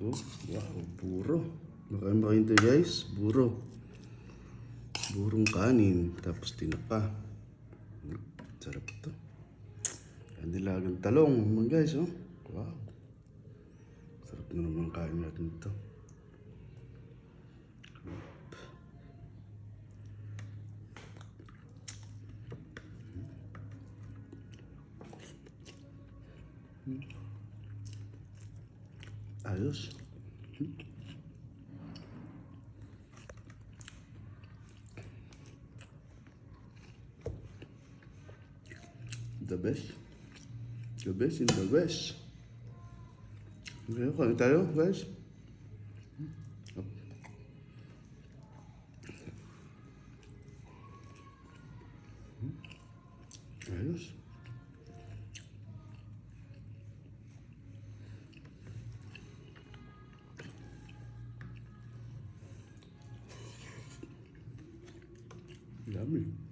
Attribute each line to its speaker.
Speaker 1: Ito. Wow, buro. Baka makita guys, buro. Burong kanin, tapos tinapa. Sarap to. Yan nilagang talong, mga guys, oh. Wow. Sarap na naman kain natin ito. Ayos. The best. The best in the west. Okay, kain tayo, guys. Ayos. lovely